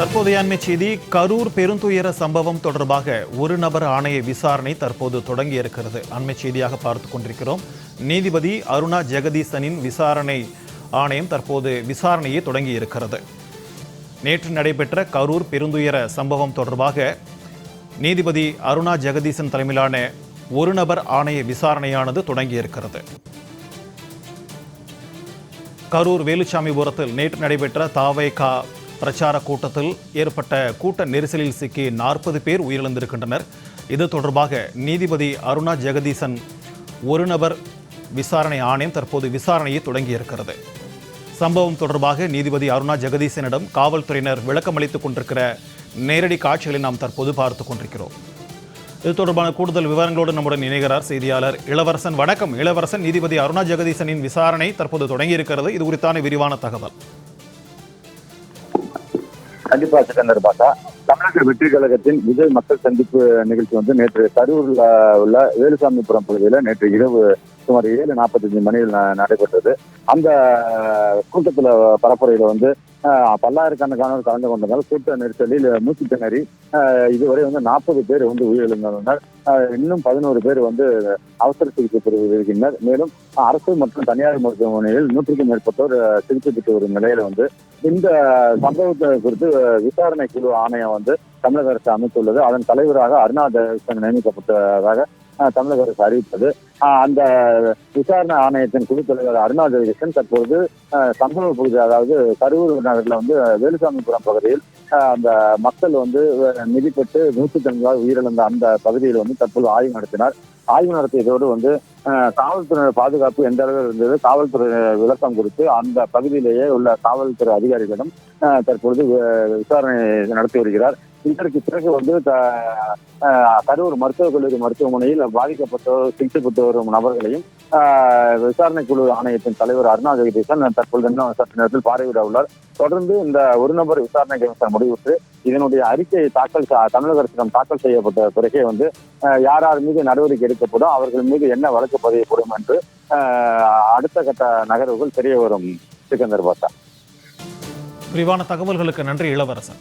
தற்போதைய அண்மை செய்தி கரூர் பெருந்துயர சம்பவம் தொடர்பாக ஒரு நபர் ஆணைய விசாரணை தற்போது தொடங்கி இருக்கிறது. அண்மை செய்தியாக பார்த்து கொண்டிருக்கிறோம். நீதிபதி அருணா ஜெகதீசனின் விசாரணை ஆணையம் தற்போது விசாரணையை தொடங்கி இருக்கிறது. நேற்று நடைபெற்ற கரூர் பெருந்துயர சம்பவம் தொடர்பாக நீதிபதி அருணா ஜெகதீசன் தலைமையிலான ஒரு நபர் ஆணைய விசாரணையானது தொடங்கியிருக்கிறது கரூர் வேலுச்சாமிபுரத்தில் நேற்று நடைபெற்ற தாவைகா பிரச்சார கூட்டத்தில் ஏற்பட்ட கூட்ட நெரிசலில் சிக்கி நாற்பது பேர் உயிரிழந்திருக்கின்றனர். இது தொடர்பாக நீதிபதி அருணா ஜெகதீசன் ஒரு நபர் விசாரணை ஆணையம் தற்போது விசாரணையை தொடங்கியிருக்கிறது. சம்பவம் தொடர்பாக நீதிபதி அருணா ஜெகதீசனிடம் காவல்துறையினர் விளக்கம் அளித்துக் கொண்டிருக்கிற நேரடி காட்சிகளை நாம் தற்போது பார்த்து கொண்டிருக்கிறோம். இது தொடர்பான கூடுதல் விவரங்களோடு நம்முடன் இணைகிறார் செய்தியாளர் இளவரசன். வணக்கம். இளவரசன் நீதிபதி அருணா ஜெகதீசனின் விசாரணை தற்போது தொடங்கியிருக்கிறது. இது குறித்தான விரிவான தகவல். கண்டிப்பா சிக்கந்தர் பாட்டா தமிழக வெற்றி கழகத்தின் விஜய் மக்கள் சந்திப்பு நிகழ்ச்சி வந்து நேற்று கரூர்ல உள்ள வேலுசாமிபுரம் பகுதியில் நேற்று இரவு சுமார் ஏழு நாற்பத்தஞ்சு மணியில் நடைபெற்றது. அந்த கூட்டத்துல பரப்புரையில வந்து பல்லாயிரக்கணக்கானவர் பல்லாயிரக்கணக்கானோர் கலந்து கொண்டதால் கூட்ட நெரிசலில் மூச்சு திணறி இதுவரை வந்து நாற்பது பேர் வந்து உயிரிழந்தனர். இன்னும் பதினோரு பேர் வந்து அவசர சிகிச்சை பெறுவது இருக்கின்றனர். மேலும் அரசு மற்றும் தனியார் மருத்துவமனையில் நூற்றுக்கும் மேற்பட்டோர் சிகிச்சை பெற்று வரும் நிலையில வந்து இந்த சம்பவத்தை குறித்து விசாரணை குழு ஆணையம் வந்து தமிழக அரசு அமைத்துள்ளது. அதன் தலைவராக அருணா தேவசன் நியமிக்கப்பட்டதாக தமிழக அரசு அறிவித்தது. அந்த விசாரணை ஆணையத்தின் குழு தலைவர் அருணா ஜெகதீசன் தற்போது சம்பவ பகுதி அதாவது கரூர் நகரில் வந்து வேலுசாமிபுரம் பகுதியில் அந்த மக்கள் வந்து அஹ், மிதிப்பட்டு நூற்றுக்கணக்காக உயிரிழந்த அந்த பகுதியில் வந்து தற்போது ஆய்வு நடத்தினார். ஆய்வு நடத்தியதோடு வந்து காவல்துறையினர் காவல்துறை பாதுகாப்பு எந்த அளவில் இருந்தது காவல்துறை விளக்கம் கொடுத்து அந்த பகுதியிலேயே உள்ள காவல்துறை அதிகாரிகளிடம் தற்பொழுது வி- விசாரணை நடத்தி வருகிறார். இதற்கு பிறகு வந்து கரூர் மருத்துவக் கல்லூரி மருத்துவமனையில் பாதிக்கப்பட்டோர் சிகிச்சை பெற்று வரும் நபர்களையும் விசாரணை குழு ஆணையத்தின் தலைவர் அருணா ஜெகதீசன் தற்பொழுது இன்னும் சற்று நேரத்தில் பார்வையிட உள்ளார். தொடர்ந்து இந்த ஒரு நபர் விசாரணை கமிஷன் முடிவுற்று இதனுடைய அறிக்கை தாக்கல் தமிழக அரசிடம் தாக்கல் செய்யப்பட்ட பிறகே வந்து யார் யார் மீது நடவடிக்கை எடுக்கப்படும் அவர்கள் மீது என்ன வழக்கு பதியப்படும் என்று அஹ், அடுத்த கட்ட நகர்வுகள் தெரிய வரும். சிக்கந்தர் பாஷா விரிவான தகவல்களுக்கு நன்றி இளவரசன்.